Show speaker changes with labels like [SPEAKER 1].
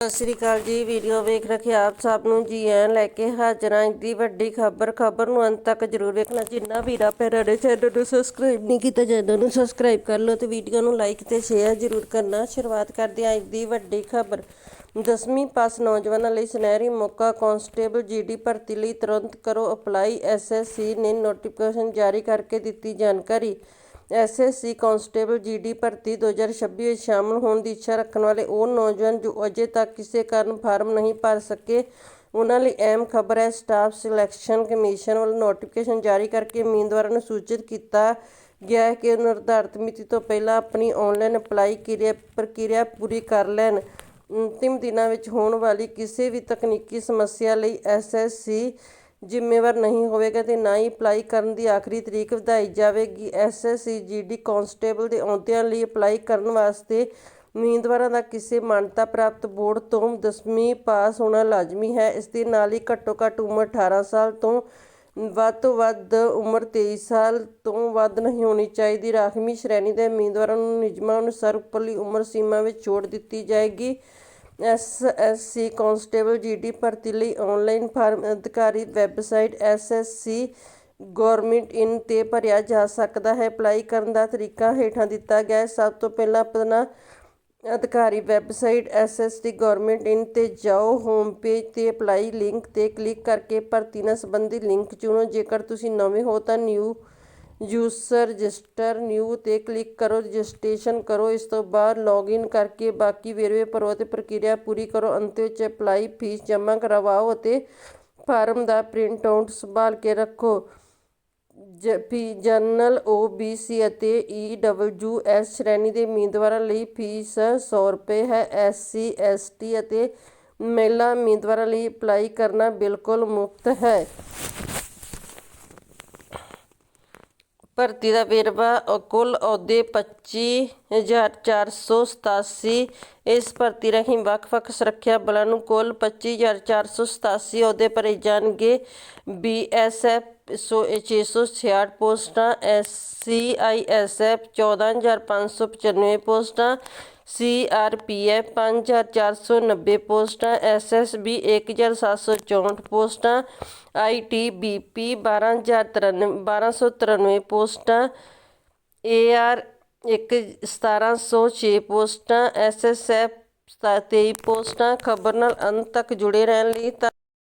[SPEAKER 1] ਸਤਿ ਸ੍ਰੀ ਅਕਾਲ ਜੀ, ਵੀਡੀਓ ਵੇਖ ਰਹੇ ਆਪ ਸਭ ਨੂੰ ਜੀ ਐਂ ਲੈ ਕੇ ਹਾਜ਼ਰ ਹਾਂ। ਦੀ ਵੱਡੀ ਖਬਰ ਖਬਰ ਨੂੰ ਅੰਤ ਤੱਕ ਜਰੂਰ ਵੇਖਣਾ। ਜਿੰਨਾ ਵੀਰਾ ਭੈਣਾਂ ਨੇ ਚੈਨਲ ਨੂੰ ਸਬਸਕ੍ਰਾਈਬ ਨਹੀਂ ਕੀਤਾ ਚੈਨਲ ਨੂੰ ਸਬਸਕ੍ਰਾਈਬ ਕਰ ਲਓ ਤੇ ਵੀਡੀਓ ਨੂੰ ਲਾਈਕ ਤੇ ਸ਼ੇਅਰ ਜਰੂਰ ਕਰਨਾ। ਸ਼ੁਰੂਆਤ ਕਰਦੇ ਹਾਂ ਅੱਜ ਦੀ ਵੱਡੀ ਖਬਰ। ਦਸਵੀਂ ਪਾਸ ਨੌਜਵਾਨਾਂ ਲਈ ਸੁਨਹਿਰੀ ਮੌਕਾ ਕਾਂਸਟੇਬਲ ਜੀਡੀ ਭਰਤੀ ਲਈ ਤੁਰੰਤ ਕਰੋ ਅਪਲਾਈ। ਐਸਐਸਸੀ ਨੇ ਨੋਟੀਫਿਕੇਸ਼ਨ ਜਾਰੀ ਕਰਕੇ ਦਿੱਤੀ ਜਾਣਕਾਰੀ। ਐਸਐਸਸੀ ਕਾਂਸਟੇਬਲ ਜੀਡੀ ਭਰਤੀ 2026 ਵਿੱਚ ਸ਼ਾਮਲ ਹੋਣ ਦੀ ਇੱਛਾ ਰੱਖਣ ਵਾਲੇ ਉਹ ਨੌਜਵਾਨ ਜੋ ਅਜੇ ਤੱਕ ਕਿਸੇ ਕਾਰਨ ਫਾਰਮ ਨਹੀਂ ਭਰ ਸਕੇ, ਉਹਨਾਂ ਲਈ ਅਹਿਮ ਖਬਰ ਹੈ। ਸਟਾਫ ਸਿਲੈਕਸ਼ਨ ਕਮਿਸ਼ਨ ਵੱਲੋਂ ਨੋਟੀਫਿਕੇਸ਼ਨ ਜਾਰੀ ਕਰਕੇ ਉਮੀਦਵਾਰਾਂ ਨੂੰ ਸੂਚਿਤ ਕੀਤਾ ਗਿਆ ਹੈ ਕਿ ਨਿਰਧਾਰਤ ਮਿਤੀ ਤੋਂ ਪਹਿਲਾਂ ਆਪਣੀ ਆਨਲਾਈਨ ਅਪਲਾਈ ਕਿਰਿਆ ਪ੍ਰਕਿਰਿਆ ਪੂਰੀ ਕਰ ਲੈਣ। ਅੰਤਿਮ ਦਿਨਾਂ ਵਿੱਚ ਹੋਣ ਵਾਲੀ ਕਿਸੇ ਵੀ ਤਕਨੀਕੀ ਸਮੱਸਿਆ ਲਈ ਐਸਐਸਸੀ ਜ਼ਿੰਮੇਵਾਰ ਨਹੀਂ ਹੋਵੇਗਾ ਤੇ ਨਾ ਹੀ ਅਪਲਾਈ ਕਰਨ ਦੀ ਆਖਰੀ ਤਰੀਕ ਵਧਾਈ ਜਾਵੇਗੀ। ਐਸਐਸਸੀ ਜੀਡੀ ਕਾਂਸਟੇਬਲ ਦੇ ਅਹੁਦਿਆਂ ਲਈ ਅਪਲਾਈ ਕਰਨ ਵਾਸਤੇ ਉਮੀਦਵਾਰਾਂ ਦਾ ਕਿਸੇ ਮਾਨਤਾ ਪ੍ਰਾਪਤ ਬੋਰਡ ਤੋਂ 10ਵੀਂ ਪਾਸ ਹੋਣਾ ਲਾਜ਼ਮੀ ਹੈ। ਇਸ ਦੇ ਨਾਲ ਹੀ ਘੱਟੋ ਘੱਟ ਉਮਰ 18 ਸਾਲ ਤੋਂ ਵੱਧ ਤੋਂ ਵੱਧ ਉਮਰ 23 ਸਾਲ ਤੋਂ ਵੱਧ ਨਹੀਂ ਹੋਣੀ ਚਾਹੀਦੀ। ਰਾਖਵੀਂ ਸ਼੍ਰੇਣੀ ਦੇ ਉਮੀਦਵਾਰਾਂ ਨੂੰ ਨਿਯਮਾਂ ਅਨੁਸਾਰ ਉੱਪਰਲੀ ਉਮਰ ਸੀਮਾ ਵਿੱਚ ਛੋੜ ਦਿੱਤੀ ਜਾਏਗੀ। ਐਸਐਸਸੀ ਕਾਂਸਟੇਬਲ ਜੀਡੀ ਭਰਤੀ ਲਈ ਆਨਲਾਈਨ ਫਾਰਮ ਅਧਿਕਾਰੀ ਵੈਬਸਾਈਟ ਐਸਐਸਸੀ ਗਵਰਨਮੈਂਟ ਇਨ ਤੇ ਭਰਿਆ ਜਾ ਸਕਦਾ ਹੈ। ਅਪਲਾਈ ਕਰਨ ਦਾ ਤਰੀਕਾ ਹੇਠਾਂ ਦਿੱਤਾ ਗਿਆ ਹੈ। ਸਭ ਤੋਂ ਪਹਿਲਾਂ ਆਪਣਾ ਅਧਿਕਾਰੀ ਵੈਬਸਾਈਟ ਐਸਐਸਟੀ ਗਵਰਨਮੈਂਟ ਇਨ ਤੇ ਜਾਓ। ਹੋਮ ਪੇਜ ਤੇ ਅਪਲਾਈ ਲਿੰਕ ਤੇ ਕਲਿੱਕ ਕਰਕੇ ਭਰਤੀ ਨਾਲ ਸੰਬੰਧੀ ਲਿੰਕ ਚੁਣੋ। ਜੇਕਰ ਤੁਸੀਂ ਨਵੇਂ ਹੋ ਤਾਂ ਨਿਊ ਯੂਜ਼ਰ ਰਜਿਸਟਰ, ਨਿਊ ਤੇ ਕਲਿੱਕ ਕਰੋ, ਰਜਿਸਟ੍ਰੇਸ਼ਨ ਕਰੋ। ਇਸ ਤੋਂ ਬਾਅਦ ਲੌਗਇਨ ਕਰਕੇ ਬਾਕੀ ਵੇਰਵੇ ਭਰੋ ਅਤੇ ਪ੍ਰਕਿਰਿਆ ਪੂਰੀ ਕਰੋ। ਅੰਤ ਵਿੱਚ ਅਪਲਾਈ ਫੀਸ ਜਮ੍ਹਾਂ ਕਰਵਾਓ ਅਤੇ ਫਾਰਮ ਦਾ ਪ੍ਰਿੰਟ ਆਊਟ ਸੰਭਾਲ ਕੇ ਰੱਖੋ। ਜ ਪੀ ਜਨਰਲ ਓਬੀਸੀ ਅਤੇ ਈਡਬਲਯੂ ਐਸ ਸ਼੍ਰੇਣੀ ਦੇ ਉਮੀਦਵਾਰਾਂ ਲਈ ਫੀਸ 100 ਰੁਪਏ ਹੈ। ਐਸਸੀ ਐਸਟੀ ਅਤੇ ਮਹਿਲਾ ਉਮੀਦਵਾਰਾਂ ਲਈ ਅਪਲਾਈ ਕਰਨਾ ਬਿਲਕੁਲ ਮੁਫਤ ਹੈ। ਭਰਤੀ ਦਾ ਵੇਰਵਾ ਕੁੱਲ ਅਹੁਦੇ 25487 ਇਸ ਭਰਤੀ ਰਾਹੀਂ ਵੱਖ-ਵੱਖ ਸੁਰੱਖਿਆ ਬਲਾਂ ਨੂੰ ਕੁੱਲ 25487 ਅਹੁਦੇ ਭਰੇ ਜਾਣਗੇ। ਬੀਐਸਐਫ 666 ਪੋਸਟਾਂ ਐਸਸੀਆਈਐਸਐਫ 14595 ਪੋਸਟਾਂ। ਸੀ ਆਰ ਪੀ ਸੀਆਰਪੀਐਫ 5490 ਪੋਸਟਾਂ, ਐਸਐਸਬੀ 1764 ਪੋਸਟਾਂ ਆਈ ਟੀ ਆਈਟੀਬੀਪੀ 12093 1293 ਪੋਸਟਾਂ, ਏਆਰ 1 1706 ਪੋਸਟਾਂ, ਐਸਐਸਐਫ 23 ਪੋਸਟਾਂ। ਖਬਰ ਨਾਲ ਅੰਤ ਤੱਕ ਜੁੜੇ ਰਹਿਣ ਲਈ ਤਾਂ